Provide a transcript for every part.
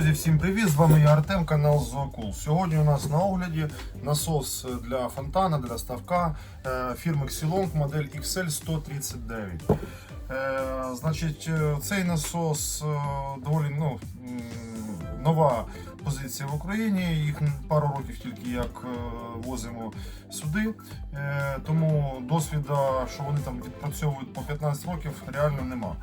всім привіт! З вами я Артем, канал Зоокул. Сьогодні у нас на огляді насос для фонтана, для ставка е, фірми Xilong модель XL139. Е, Значить, е, цей насос доволі ну, нова позиція в Україні. Їх пару років тільки як возимо сюди. Тому досвіда, що вони там відпрацьовують по 15 років, реально нема.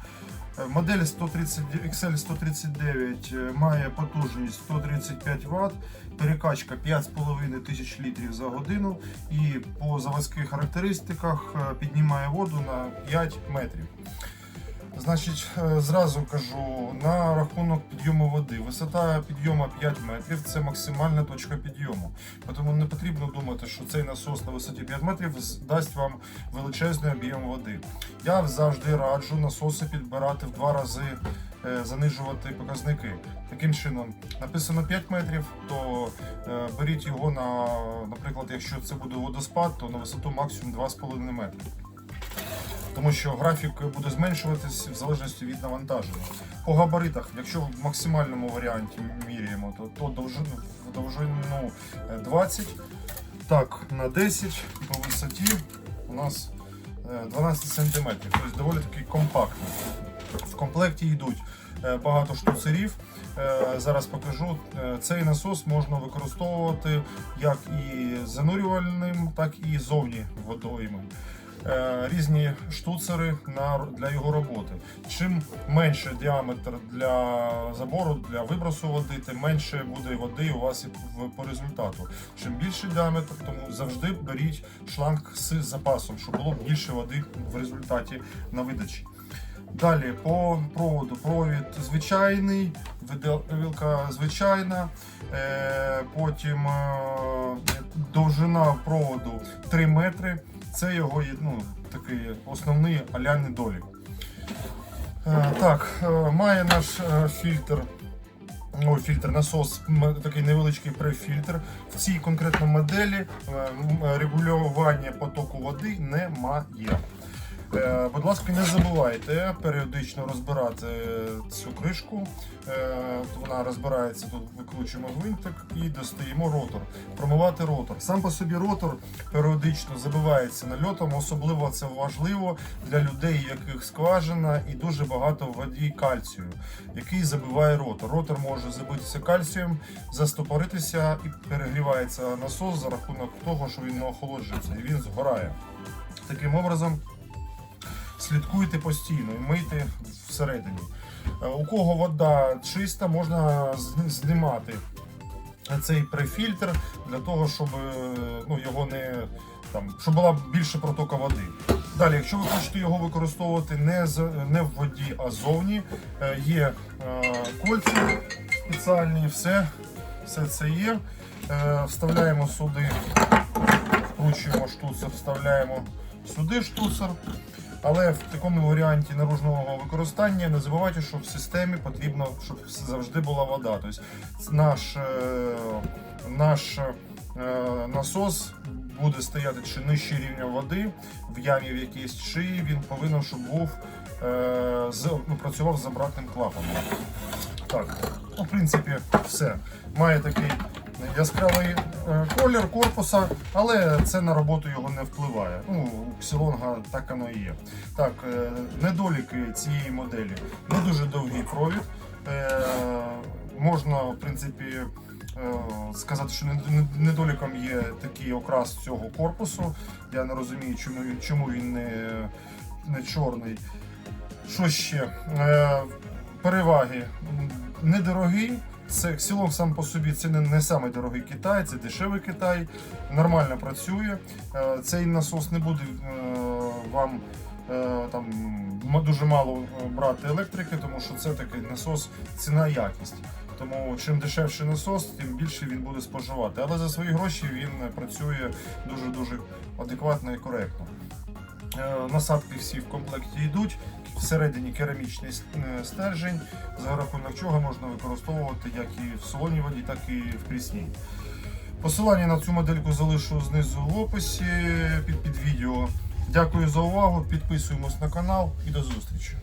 Е, Модель 130, XL139 е, має потужність 135 Вт, перекачка 5,5 тисяч літрів за годину і по заводських характеристиках е, піднімає воду на 5 метрів. Значить, е, зразу кажу, на рахунок підйому води. Висота підйому 5 метрів це максимальна точка підйому. Тому не потрібно думати, що цей насос на висоті 5 метрів дасть вам величезний об'єм води. Я завжди раджу насоси підбирати в два рази, е, занижувати показники. Таким чином, написано 5 метрів, то е, беріть його на, наприклад, якщо це буде водоспад, то на висоту максимум 2,5 метри. Тому що графік буде зменшуватись в залежності від навантаження. По габаритах, якщо в максимальному варіанті міряємо, то, то довжину, довжину е, 20, так, на 10 по висоті у нас е, 12 см, тобто доволі таки компактний. В комплекті йдуть е, багато штуцерів. Е, Зараз покажу. Е, Цей насос можна використовувати як і занурювальним, так і зовні водоймим. Е, Різні штуцери для його роботи. Чим менше діаметр для забору, для вибросу води, тим менше буде води у вас по результату. Чим більший діаметр, тому завжди беріть шланг з запасом, щоб було більше води в результаті на видачі. Далі по проводу. Провід звичайний, вилка звичайна, е, потім е, довжина проводу 3 метри. Це його ну, такий основний аляний долік. Е, так, е, має наш е, фільтр. О, фільтр, насос, такий невеличкий префільтр. В цій конкретно моделі регулювання потоку води немає. Е, Будь ласка, не забувайте періодично розбирати цю кришку. Е, Вона розбирається, тут викручуємо гвинтик і достаємо ротор. Промивати ротор. Сам по собі ротор періодично забивається нальотом, особливо це важливо для людей, яких скважина і дуже багато в воді кальцію, який забиває ротор. Ротор може забитися кальцієм, застопоритися і перегрівається насос за рахунок того, що він охолоджується і він згорає. Таким образом, слідкуйте постійно і мийте всередині. Е, У кого вода чиста, можна знімати цей префільтр для того, щоб е, ну, його не там, щоб була більше протока води. Далі, якщо ви хочете його використовувати не, з, не в воді, а зовні, е, є е, кольця спеціальні, все, все це є. Е, Вставляємо сюди, вкручуємо штуцер, вставляємо сюди штуцер. Але в такому варіанті наружного використання не забувайте, що в системі потрібно, щоб завжди була вода. Тобто наш, е, наш е, насос буде стояти чи нижче рівня води в ямі в якійсь, чи він повинен, щоб був е, з, ну, працював з обратним клапаном. Так, ну, принципі, все. Має такий яскравий е, колір корпуса, але це на роботу його не впливає. Ну, у Xilonga так воно і є. Так, е, недоліки цієї моделі. Не дуже довгий провід. Е, можна, в принципі, сказати, що нед- нед- недоліком є такий окрас цього корпусу. Я не розумію, чому, він- чому він не, не чорний. Що ще? Переваги. Недорогий. Це Xilong сам по собі це не, не самий дорогий Китай, це дешевий Китай, нормально працює. Е, Цей насос не буде е, вам е, там дуже мало брати електрики, тому що це такий насос ціна якість. Тому чим дешевший насос, тим більше він буде споживати. Але за свої гроші він працює дуже дуже адекватно і коректно. Е, Насадки всі в комплекті йдуть. Всередині керамічний е, стержень, за рахунок чого можна використовувати як і в солоній воді, так і в прісній. Посилання на цю модельку залишу знизу в описі під, під відео. Дякую за увагу, підписуємось на канал і до зустрічі.